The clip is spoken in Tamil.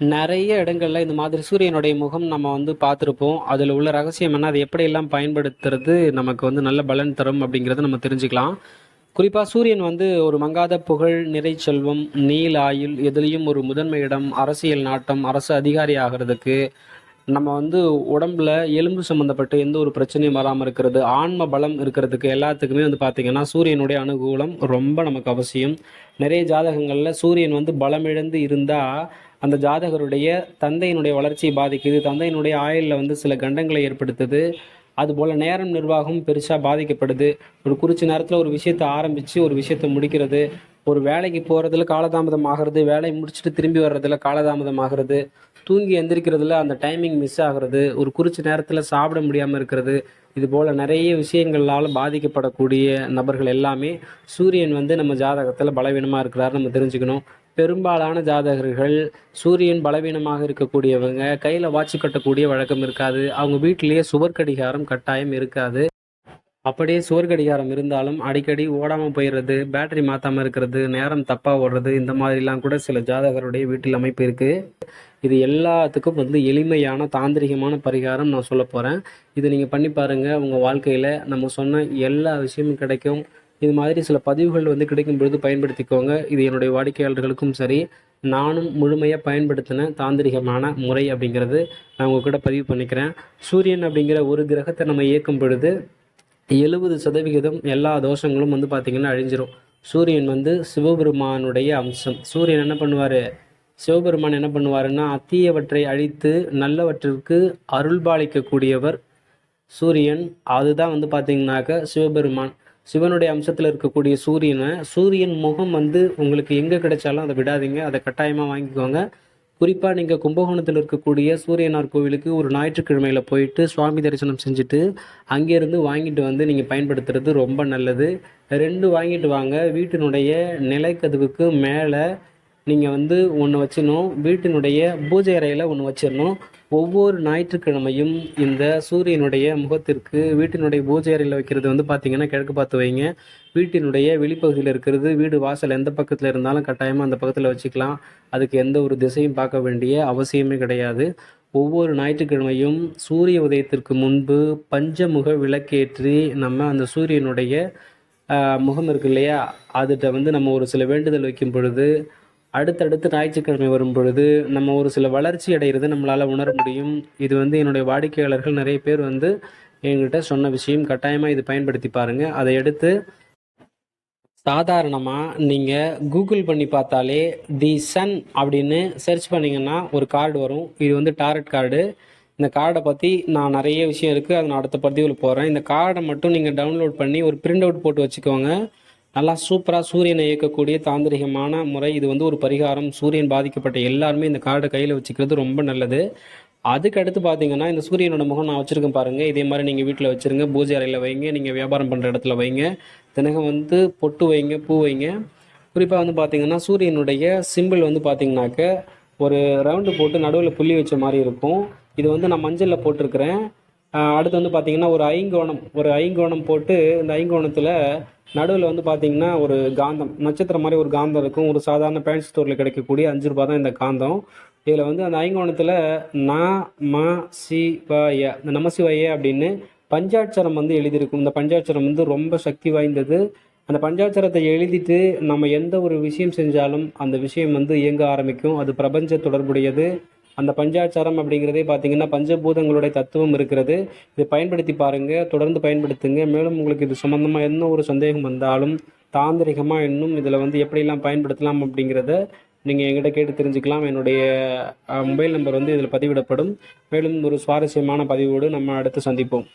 நிறைய இடங்களில் இந்த மாதிரி சூரியனுடைய முகம் நம்ம வந்து பார்த்துருப்போம். அதில் உள்ள ரகசியம் என்ன? அதை எப்படியெல்லாம் பயன்படுத்துறது நமக்கு வந்து நல்ல பலன் தரும் அப்படிங்கிறத நம்ம தெரிஞ்சுக்கலாம். குறிப்பாக சூரியன் வந்து ஒரு மங்காத புகழ் நிறை செல்வம் நீல் ஆயுள் எதுலேயும் ஒரு முதன்மை இடம் அரசியல் நாட்டம் அரசு அதிகாரி ஆகிறதுக்கு நம்ம வந்து உடம்புல எலும்பு சம்மந்தப்பட்ட எந்த ஒரு பிரச்சனையும் வராமல் இருக்கிறது ஆன்ம பலம் இருக்கிறதுக்கு எல்லாத்துக்குமே வந்து பார்த்திங்கன்னா சூரியனுடைய அனுகூலம் ரொம்ப நமக்கு அவசியம். நிறைய ஜாதகங்களில் சூரியன் வந்து பலமிழந்து இருந்தால் அந்த ஜாதகருடைய தந்தையினுடைய வளர்ச்சியை பாதிக்குது. தந்தையினுடைய ஆயுளில் வந்து சில கண்டங்களை ஏற்படுத்துது. அதுபோல் நேரம் நிர்வாகம் பெருசாக பாதிக்கப்படுது. ஒரு குறிச்ச நேரத்தில் ஒரு விஷயத்தை ஆரம்பித்து ஒரு விஷயத்தை முடிக்கிறது. ஒரு வேலைக்கு போகிறதுல காலதாமதம் ஆகிறது. வேலையை முடிச்சுட்டு திரும்பி வர்றதுல காலதாமதம் ஆகிறது. தூங்கி எந்திரிக்கிறதுல அந்த டைமிங் மிஸ் ஆகிறது. ஒரு குறிச்ச நேரத்தில் சாப்பிட முடியாமல் இருக்கிறது. இது போல் நிறைய விஷயங்களால் பாதிக்கப்படக்கூடிய நபர்கள் எல்லாமே சூரியன் வந்து நம்ம ஜாதகத்தில் பலவீனமாக இருக்கிறாரு நம்ம தெரிஞ்சுக்கணும். பெரும்பாலான ஜாதகர்கள் சூரியன் பலவீனமாக இருக்கக்கூடியவங்க கையில் வாட்ச் கட்டக்கூடிய வழக்கம் இருக்காது. அவங்க வீட்டிலேயே சுவர் கடிகாரம் கட்டாயம் இருக்காது. அப்படியே சுவர் கடிகாரம் இருந்தாலும் அடிக்கடி ஓடாமல் போயிடுறது பேட்டரி மாற்றாமல் இருக்கிறது நேரம் தப்பாக ஓடுறது இந்த மாதிரிலாம் கூட சில ஜாதகருடைய வீட்டில் அமைப்பு இருக்குது இது எல்லாத்துக்கும் வந்து எளிமையான தாந்திரிகமான பரிகாரம் நான் சொல்ல போகிறேன் இது நீங்கள் பண்ணி பாருங்கள் உங்கள் வாழ்க்கையில் நம்ம சொன்ன எல்லா விஷயமும் கிடைக்கும். இது மாதிரி சில பதிவுகள் வந்து கிடைக்கும் பொழுது பயன்படுத்திக்கோங்க. இது என்னுடைய வாடிக்கையாளர்களுக்கும் சரி நானும் முழுமையாக பயன்படுத்தின தாந்திரிகமான முறை அப்படிங்கிறது நான் உங்ககிட்ட பதிவு பண்ணிக்கிறேன். சூரியன் அப்படிங்கிற ஒரு கிரகத்தை நம்ம இயக்கும் பொழுது எழுபது சதவிகிதம் எல்லா தோஷங்களும் வந்து பார்த்திங்கன்னா அழிஞ்சிரும். சூரியன் வந்து சிவபெருமானுடைய அம்சம். சூரியன் என்ன பண்ணுவார்? சிவபெருமான் என்ன பண்ணுவாருன்னா அத்தீயவற்றை அழித்து நல்லவற்றிற்கு அருள்பாலிக்கக்கூடியவர் சூரியன். அதுதான் வந்து பார்த்திங்கனாக்க சிவபெருமான். சிவனுடைய அம்சத்தில் இருக்கக்கூடிய சூரியனை சூரியன் முகம் வந்து உங்களுக்கு எங்கே கிடைச்சாலும் அதை விடாதீங்க. அதை கட்டாயமாக வாங்கிக்கோங்க. குறிப்பாக நீங்கள் கும்பகோணத்தில் இருக்கக்கூடிய சூரியனார் கோவிலுக்கு ஒரு ஞாயிற்றுக்கிழமையில் போயிட்டு சுவாமி தரிசனம் செஞ்சுட்டு அங்கேருந்து வாங்கிட்டு வந்து நீங்கள் பயன்படுத்துறது ரொம்ப நல்லது. ரெண்டு வாங்கிட்டு வாங்க. வீட்டினுடைய நிலைக்கதவுக்கு மேலே நீங்கள் வந்து ஒன்று வச்சிடணும். வீட்டினுடைய பூஜை அறையில் ஒன்று வச்சிடணும். ஒவ்வொரு ஞாயிற்றுக்கிழமையும் இந்த சூரியனுடைய முகத்திற்கு வீட்டினுடைய பூஜை அறையில் வைக்கிறது வந்து பார்த்தீங்கன்னா கிழக்கு பார்த்து வைங்க. வீட்டினுடைய வெளிப்பகுதியில் இருக்கிறது வீடு வாசல் எந்த பக்கத்தில் இருந்தாலும் கட்டாயமாக அந்த பக்கத்தில் வச்சுக்கலாம். அதுக்கு எந்த ஒரு திசையும் பார்க்க வேண்டிய அவசியமே கிடையாது. ஒவ்வொரு ஞாயிற்றுக்கிழமையும் சூரிய உதயத்திற்கு முன்பு பஞ்சமுக விளக்கேற்றி நம்ம அந்த சூரியனுடைய முகம் இருக்கு இல்லையா? அதுகிட்ட வந்து நம்ம ஒரு சில வேண்டுதல் வைக்கும் பொழுது அடுத்தடுத்து ஞாயிற்றுக்கிழமை வரும் பொழுது நம்ம ஒரு சில வளர்ச்சி அடைகிறது நம்மளால் உணர முடியும். இது வந்து என்னுடைய வாடிக்கையாளர்கள் நிறைய பேர் வந்து எங்கிட்ட சொன்ன விஷயம் கட்டாயமாக இது பயன்படுத்தி பாருங்கள் அதை எடுத்து சாதாரணமாக நீங்கள் கூகுள் பண்ணி பார்த்தாலே தி சன் அப்படின்னு சர்ச் பண்ணிங்கன்னா ஒரு கார்டு வரும். இது வந்து டாரட் கார்டு இந்த கார்டை பற்றி நான் நிறைய விஷயம் இருக்குது அது நான் அடுத்த பதிவில் போகிறேன் இந்த கார்டை மட்டும் நீங்கள் டவுன்லோட் பண்ணி ஒரு பிரிண்ட் அவுட் போட்டு வச்சுக்கோங்க. நல்லா சூப்பராக சூரியனை இயக்கக்கூடிய தாந்திரிகமான முறை. இது வந்து ஒரு பரிகாரம். சூரியன் பாதிக்கப்பட்ட எல்லாருமே இந்த கார்டை கையில் வச்சுக்கிறது ரொம்ப நல்லது. அதுக்கு அடுத்து பார்த்தீங்கன்னா இந்த சூரியனோட முகம் நான் வச்சுருக்கேன் பாருங்கள் இதே மாதிரி நீங்கள் வீட்டில் வச்சுருங்க. பூஜை அறையில் வைங்க. நீங்கள் வியாபாரம் பண்ணுற இடத்துல வைங்க. தினகம் வந்து பொட்டு வைங்க பூ வைங்க. குறிப்பாக வந்து பார்த்தீங்கன்னா சூரியனுடைய சிம்பிள் வந்து பார்த்தீங்கன்னாக்க ஒரு ரவுண்டு போட்டு நடுவில் புள்ளி வச்ச மாதிரி இருக்கும். இது வந்து நான் மஞ்சளில் போட்டிருக்கிறேன். அடுத்து வந்து பார்த்தீங்கன்னா ஒரு ஐங்கோணம் ஒரு ஐங்கோணம் போட்டு இந்த ஐங்கோணத்தில் நடுவில் வந்து பார்த்தீங்கன்னா ஒரு காந்தம் நட்சத்திரம் மாதிரி ஒரு காந்தம் இருக்கும். ஒரு சாதாரண பேண்ட் ஸ்டோரில் கிடைக்கக்கூடிய அஞ்சு ரூபா தான் இந்த காந்தம். இதில் வந்து அந்த ஐங்கோணத்தில் நா ம சி வ இந்த நமசிவாய அப்படின்னு பஞ்சாட்சரம் வந்து எழுதியிருக்கும். இந்த பஞ்சாட்சரம் வந்து ரொம்ப சக்தி வாய்ந்தது. அந்த பஞ்சாட்சரத்தை எழுதிட்டு நம்ம எந்த ஒரு விஷயம் செஞ்சாலும் அந்த விஷயம் வந்து இயங்க ஆரம்பிக்கும். அது பிரபஞ்ச தொடர்புடையது. அந்த பஞ்சாச்சாரம் அப்படிங்கிறதே பார்த்தீங்கன்னா பஞ்சபூதங்களுடைய தத்துவம் இருக்கிறது. இதை பயன்படுத்தி பாருங்கள் தொடர்ந்து பயன்படுத்துங்க. மேலும் உங்களுக்கு இது சம்மந்தமாக என்ன ஒரு சந்தேகம் வந்தாலும் தாந்திரிகமாக இன்னும் இதில் வந்து எப்படிலாம் பயன்படுத்தலாம் அப்படிங்கிறத நீங்கள் எங்கிட்ட கேட்டு தெரிஞ்சுக்கலாம். என்னுடைய மொபைல் நம்பர் வந்து இதில் பதிவிடப்படும். மேலும் ஒரு சுவாரஸ்யமான பதிவோடு நம்ம அடுத்து சந்திப்போம்.